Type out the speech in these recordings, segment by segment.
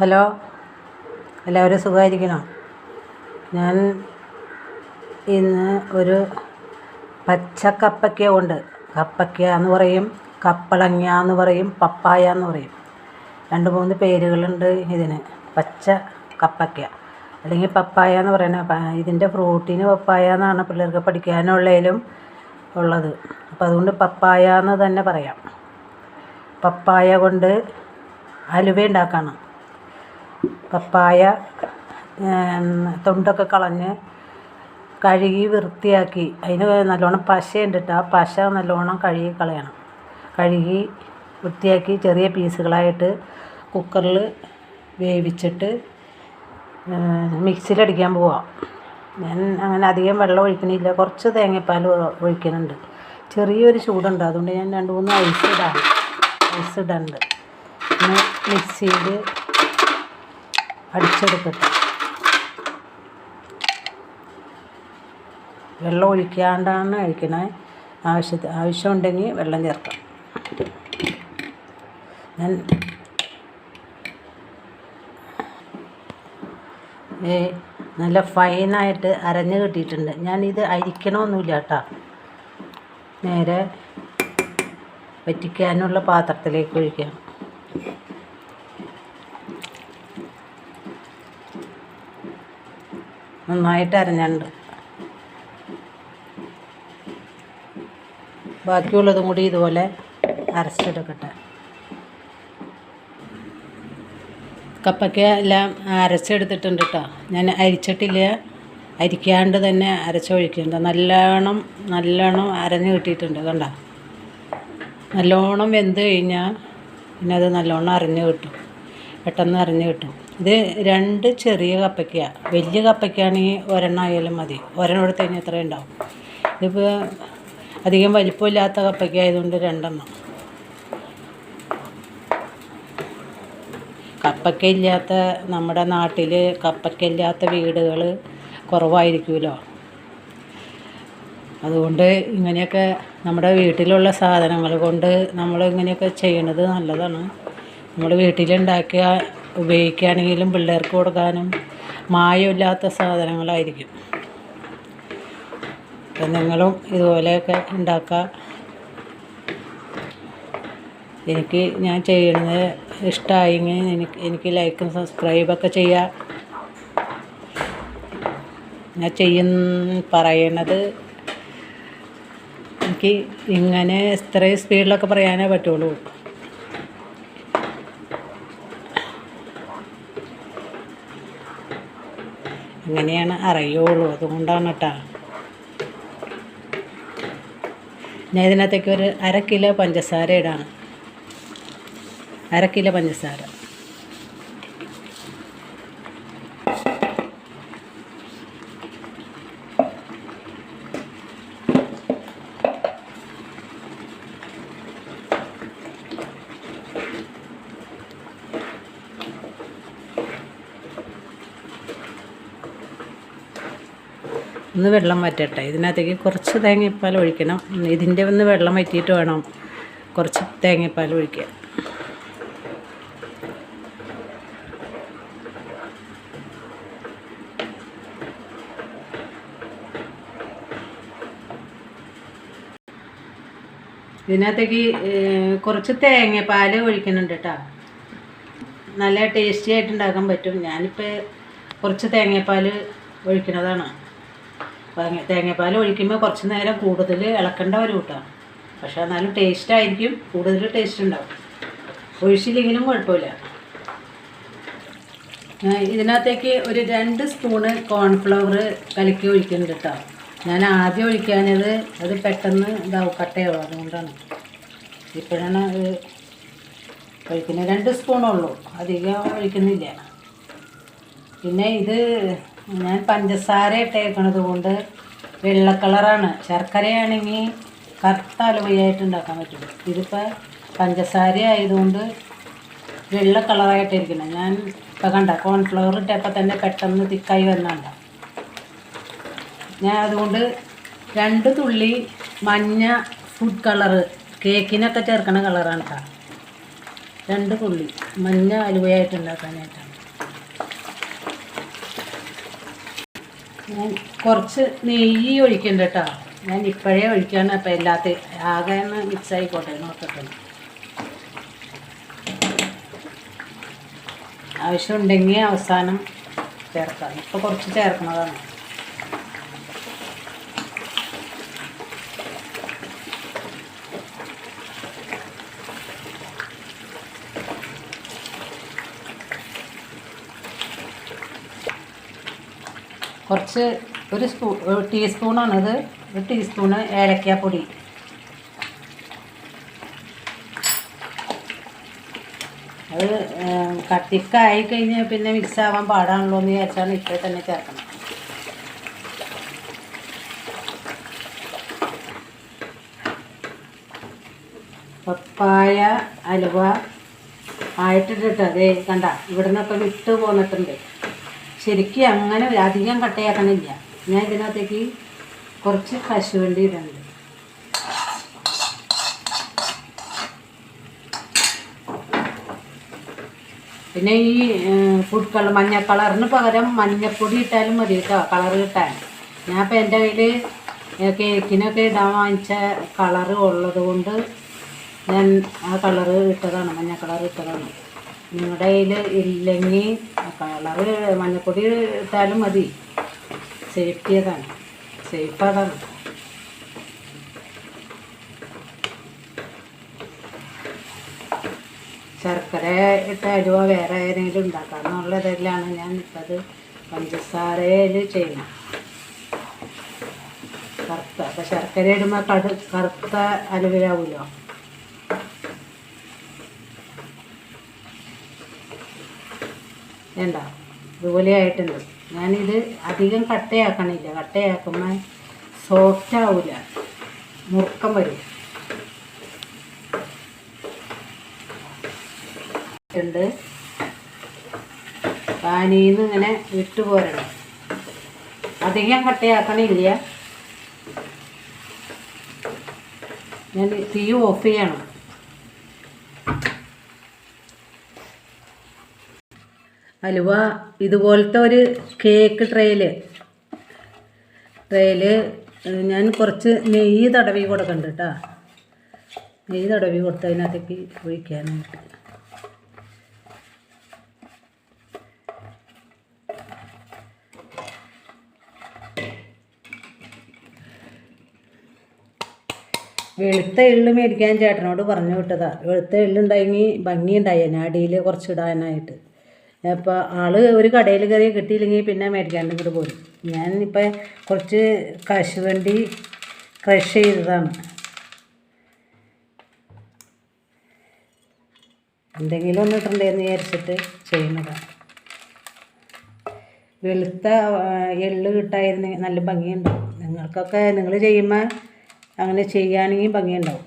Hello? എല്ലാവരും സുഖമായിരിക്കണോ? ഞാൻ ഇന്ന് ഒരു പച്ച കപ്പയ്ക്ക കൊണ്ട് കപ്പയ്ക്ക എന്ന് പറയും കപ്പളങ്ങ എന്ന് പറയും പപ്പായ എന്ന് പറയും. രണ്ട് മൂന്ന് പേരുകളുണ്ട് ഇതിന്. പച്ച കപ്പയ്ക്ക. അല്ലെങ്കിൽ പപ്പായ എന്ന് പറയുന്നത് ഇതിന്റെ ഫ്രൂട്ടിന് പപ്പായ എന്നാണ് പിള്ളേർക്ക് പഠിക്കാനുള്ളതിലും ഉള്ളത്. അപ്പോൾ അതുകൊണ്ട് പപ്പായ എന്ന് തന്നെ പറയാം. പപ്പായ കൊണ്ട് അലുവ ഉണ്ടാക്കണം. പപ്പായ തൊണ്ടൊക്കെ കളഞ്ഞ് കഴുകി വൃത്തിയാക്കി. അതിന് നല്ലോണം പശയുണ്ട് ആ പശ നല്ലോണം കഴുകി കളയണം. കഴുകി വൃത്തിയാക്കി ചെറിയ പീസുകളായിട്ട് കുക്കറിൽ വേവിച്ചിട്ട് മിക്സിയിലടിക്കാൻ പോവാം. ഞാൻ അങ്ങനെ അധികം വെള്ളം ഒഴിക്കണില്ല. കുറച്ച് തേങ്ങാപ്പാൽ ഒഴിക്കുന്നുണ്ട് ചെറിയൊരു ചൂടുണ്ട്. അതുകൊണ്ട് ഞാൻ രണ്ട് മൂന്ന് ഐസ് ഇടാം. ഐസ് ഇടുന്നുണ്ട് പിന്നെ മിക്സിയിൽ അടിച്ചെടുക്കട്ടെ വെള്ളം ഒഴിക്കാണ്ടാണ് അഴിക്കണേ ആവശ്യത്തിന് ആവശ്യമുണ്ടെങ്കിൽ വെള്ളം ചേർക്കാം. ഞാൻ ഏ നല്ല ഫൈനായിട്ട് അരഞ്ഞ് കിട്ടിയിട്ടുണ്ട്. ഞാനിത് അരിക്കണമൊന്നുമില്ല കേട്ടോ. നേരെ വറ്റിക്കാനുള്ള പാത്രത്തിലേക്ക് ഒഴിക്കാം. നന്നായിട്ട് അരഞ്ഞുണ്ട്. ബാക്കിയുള്ളതും കൂടി ഇതുപോലെ അരച്ചെടുക്കട്ടെ കപ്പയ്ക്ക എല്ലാം അരച്ചെടുത്തിട്ടുണ്ട് കേട്ടോ ഞാൻ അരിച്ചിട്ടില്ല. അരിക്കാണ്ട് തന്നെ അരച്ചൊഴിക്കുന്നുണ്ട് നല്ലോണം നല്ലോണം അരഞ്ഞ് കിട്ടിയിട്ടുണ്ട്. കണ്ട? നല്ലോണം വെന്ത് കഴിഞ്ഞാൽ പിന്നെ അത് നല്ലോണം അരഞ്ഞ് കിട്ടും. പെട്ടെന്ന് അരഞ്ഞ് കിട്ടും. ഇത് രണ്ട് ചെറിയ കപ്പയ്ക്കാണ് വലിയ കപ്പയ്ക്കാണെങ്കിൽ ഒരെണ്ണം ആയാലും മതി. ഒരെണ്ണം എടുത്ത് കഴിഞ്ഞാൽ എത്ര ഉണ്ടാവും. ഇതിപ്പോൾ അധികം വലിപ്പമില്ലാത്ത കപ്പയ്ക്ക ആയതുകൊണ്ട് രണ്ടെണ്ണം. കപ്പയ്ക്ക ഇല്ലാത്ത നമ്മുടെ നാട്ടിൽ കപ്പയ്ക്ക ഇല്ലാത്ത വീടുകൾ കുറവായിരിക്കുമല്ലോ അതുകൊണ്ട് ഇങ്ങനെയൊക്കെ നമ്മുടെ വീട്ടിലുള്ള സാധനങ്ങൾ കൊണ്ട് നമ്മൾ ഇങ്ങനെയൊക്കെ ചെയ്യണത് നല്ലതാണ്. നമ്മൾ വീട്ടിലുണ്ടാക്കിയ ഉപയോഗിക്കുകയാണെങ്കിലും പിള്ളേർക്ക് കൊടുക്കാനും മായമില്ലാത്ത സാധനങ്ങളായിരിക്കും. അപ്പം നിങ്ങളും ഇതുപോലെയൊക്കെ ഉണ്ടാക്കുക എനിക്ക് ഞാൻ ചെയ്യുന്നത് ഇഷ്ടമായെങ്കിൽ എനിക്ക് എനിക്ക് ലൈക്കും സബ്സ്ക്രൈബൊക്കെ ചെയ്യുക ഞാൻ ചെയ്യുന്ന പറയണത് എനിക്ക് ഇങ്ങനെ ഇത്രയും സ്പീഡിലൊക്കെ പറയാനേ പറ്റുള്ളൂ. ഇങ്ങനെയാണ് അറിയുള്ളൂ അതുകൊണ്ടാണ് കേട്ടോ ഞാൻ ഇതിനകത്തേക്ക് ഒരു അര കിലോ പഞ്ചസാര ഇടാണ് അര കിലോ പഞ്ചസാര. ഒന്ന് വെള്ളം വറ്റട്ടെ. ഇതിനകത്തേക്ക് കുറച്ച് തേങ്ങയപ്പാൽ ഒഴിക്കണം. ഇതിന്റെ ഒന്ന് വെള്ളം വറ്റിയിട്ട് വേണം കുറച്ച് തേങ്ങയപ്പാൽ ഒഴിക്കുക ഇതിനകത്തേക്ക് കുറച്ച് തേങ്ങാപ്പാൽ ഒഴിക്കുന്നുണ്ട് കേട്ടോ. നല്ല ടേസ്റ്റി ആയിട്ട് ഉണ്ടാക്കാൻ പറ്റും. ഞാനിപ്പോൾ കുറച്ച് തേങ്ങാപ്പാൽ ഒഴിക്കുന്നതാണ്. തേങ്ങാപ്പാൽ ഒഴിക്കുമ്പോൾ കുറച്ച് നേരം കൂടുതൽ ഇളക്കേണ്ട വരും കേട്ടോ പക്ഷേ എന്നാലും ടേസ്റ്റ് ആയിരിക്കും കൂടുതൽ ടേസ്റ്റ് ഉണ്ടാവും. ഒഴിച്ചില്ലെങ്കിലും കുഴപ്പമില്ല. ഇതിനകത്തേക്ക് ഒരു രണ്ട് സ്പൂണ് കോൺഫ്ലവർ കലക്കി ഒഴിക്കുന്നുണ്ട് കേട്ടോ ഞാൻ ആദ്യം ഒഴിക്കാനത് അത് പെട്ടെന്ന് ഇതാവും കട്ടയാവും അതുകൊണ്ടാണ്. ഇപ്പോഴാണ് അത് ഒഴിക്കുന്നത്. രണ്ട് സ്പൂണുള്ളൂ അധികം ഒഴിക്കുന്നില്ല. പിന്നെ ഇത് ഞാൻ പഞ്ചസാര ഇട്ടേക്കണത് കൊണ്ട് വെള്ള കളറാണ്. ശർക്കരയാണെങ്കിൽ കറുത്ത അലുവയായിട്ട് ഉണ്ടാക്കാൻ പറ്റും. ഇതിപ്പോൾ പഞ്ചസാര ആയതുകൊണ്ട് വെള്ള കളറായിട്ടിരിക്കണം ഞാൻ ഇപ്പം കണ്ട കോൺഫ്ലവർ ഇട്ടപ്പോൾ തന്നെ പെട്ടെന്ന് തിക്കായി വന്നണ്ട ഞാൻ അതുകൊണ്ട് രണ്ട് തുള്ളി മഞ്ഞ ഫുഡ് കളറ് കേക്കിനൊക്കെ ചേർക്കണ കളറാണ് കേട്ടോ രണ്ട് തുള്ളി മഞ്ഞ അലുവയായിട്ട് ഉണ്ടാക്കാനായിട്ടാണ്. ഞാൻ കുറച്ച് നെയ്യ് ഒഴിക്കണ്ട കേട്ടോ. ഞാൻ ഇപ്പോഴേ ഒഴിക്കാണ് അപ്പം എല്ലാത്ത ആകെ ഒന്ന് മിക്സ് ആയിക്കോട്ടെ നോക്കട്ടെ. ആവശ്യമുണ്ടെങ്കിൽ അവസാനം ചേർക്കാം. ഇപ്പോൾ കുറച്ച് ചേർക്കണതാണ് കുറച്ച് ഒരു സ്പൂ ടീസ്പൂണാണിത്. ഒരു ടീസ്പൂണ് ഏലക്കാപ്പൊടി. അത് കത്തിക്കായി കഴിഞ്ഞാൽ പിന്നെ മിക്സ് ആവാൻ പാടാണല്ലോ എന്ന് വിചാരിച്ചാണ് ഇപ്പോൾ തന്നെ ചേർക്കണം. പപ്പായ അലുവ ആയിട്ടിട്ട് അതേ കണ്ട ഇവിടെ നിന്നൊക്കെ വിട്ട് പോന്നിട്ടുണ്ട്. ശരിക്കും അങ്ങനെ അധികം കട്ടയാക്കണില്ല. ഞാൻ ഇതിനകത്തേക്ക് കുറച്ച് കശുവണ്ടി ഇടുന്നുണ്ട്. പിന്നെ ഈ ഫുഡ് കളർ മഞ്ഞ കളറിന് പകരം മഞ്ഞപ്പൊടി ഇട്ടാലും മതി കേട്ടോ കളർ കിട്ടാൻ. ഞാൻ ഇപ്പം എന്റെ കയ്യിൽ കേക്കിനൊക്കെ ഇടാൻ വാങ്ങിച്ച കളറ് ഉള്ളത് കൊണ്ട് ഞാൻ ആ കളറ് ഇട്ടതാണ് മഞ്ഞ കളർ ഇട്ടതാണ്. നിങ്ങളുടെ കയ്യിൽ ഇല്ലെങ്കിൽ കളറ് മഞ്ഞപ്പൊടി ഇട്ടാലും മതി. സേഫ്റ്റി അതാണ്. സേഫ് അതാണ് ശർക്കര ഇട്ട അലുവ വേറെ ഏതെങ്കിലും ഉണ്ടാക്കാം എന്നുള്ളതിലാണ് ഞാൻ ഇട്ടത്. പഞ്ചസാരയിൽ ചെയ്യണം കറുത്ത. അപ്പം ശർക്കര ഇടുമ്പോൾ കടു കറുത്ത അലുവയാവുമല്ലോ വേണ്ട. ഇതുപോലെ ആയിട്ടുണ്ട് ഞാനിത് അധികം കട്ടയാക്കണില്ല. കട്ടയാക്കുമ്പോൾ സോഫ്റ്റ് ആവില്ല മുറുക്കം വരും. ഉണ്ട് പാനിന്ന് ഇങ്ങനെ വിട്ടു പോരണം. അധികം കട്ടയാക്കണില്ല. ഞാൻ തീ ഓഫ് ചെയ്യണം. അലുവ ഇതുപോലത്തെ ഒരു കേക്ക് ട്രേയിൽ ട്രേയിൽ ഞാൻ കുറച്ച് നെയ്യ് തടവി കൊടുക്കണ്ട കേട്ടോ നെയ്യ് തടവി കൊടുത്തതിനകത്തേക്ക് ഒഴിക്കാനായിട്ട് വെളുത്ത എള്ള് മേടിക്കാൻ ചേട്ടനോട് പറഞ്ഞു വിട്ടതാ. വെളുത്ത എള്ളുണ്ടായെങ്കിൽ ഭംഗിയുണ്ടായേനെ അടിയിൽ കുറച്ച് ഇടാനായിട്ട് അപ്പോൾ ആൾ ഒരു കടയിൽ കയറി കിട്ടിയില്ലെങ്കിൽ പിന്നെ മേടിക്കാണ്ട് ഇങ്ങോട്ട് പോരും. ഞാൻ ഇപ്പം കുറച്ച് കശുവണ്ടി ക്രഷ് ചെയ്തതാണ്. എന്തെങ്കിലും ഒന്ന് ഇട്ടുണ്ടെന്ന് വിചാരിച്ചിട്ട് ചെയ്യുന്നതാണ് വെളുത്ത എള്ള് കിട്ടായിരുന്നെങ്കിൽ നല്ല ഭംഗിയുണ്ടാവും. നിങ്ങൾക്കൊക്കെ നിങ്ങൾ ചെയ്യുമ്പോൾ അങ്ങനെ ചെയ്യുകയാണെങ്കിൽ ഭംഗിയുണ്ടാവും.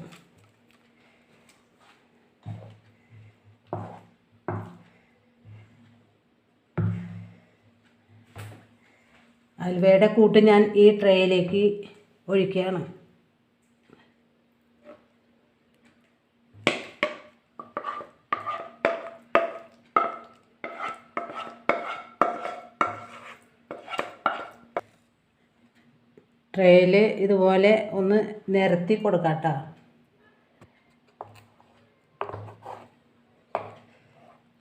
അൽവയുടെ കൂട്ട് ഞാൻ ഈ ട്രേയിലേക്ക് ഒഴിക്കുകയാണ്. ട്രേയിൽ ഇതുപോലെ ഒന്ന് നിരത്തി കൊടുക്കാം കേട്ടോ.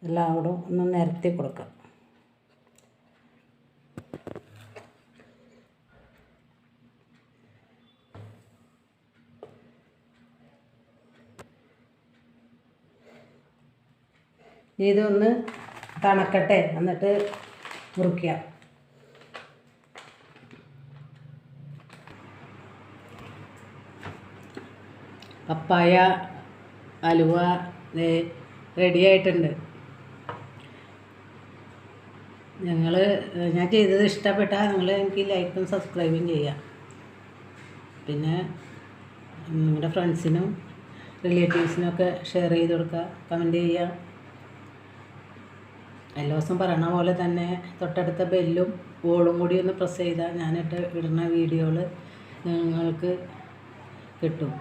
എല്ലാവരും ഒന്ന് നിരത്തി കൊടുക്കാം. ഇതൊന്ന് തണക്കട്ടെ. എന്നിട്ട് മുറിക്കുക. പപ്പായ അലുവ റെഡി ആയിട്ടുണ്ട്. ഞങ്ങൾ ഞാൻ ചെയ്തത് ഇഷ്ടപ്പെട്ടാൽ നിങ്ങൾ എനിക്ക് ലൈക്കും സബ്സ്ക്രൈബും ചെയ്യാം പിന്നെ നിങ്ങളുടെ ഫ്രണ്ട്സിനും റിലേറ്റീവ്സിനും ഒക്കെ ഷെയർ ചെയ്ത് കൊടുക്കുക. കമന്റ് ചെയ്യുക. എല്ലാ ദിവസം പറയണ പോലെ തന്നെ തൊട്ടടുത്ത ബെല്ലും ബോളും കൂടി ഒന്ന് പ്രസ് ചെയ്താൽ ഞാനിട്ട് ഇടുന്ന വീഡിയോകൾ നിങ്ങൾക്ക് കിട്ടും.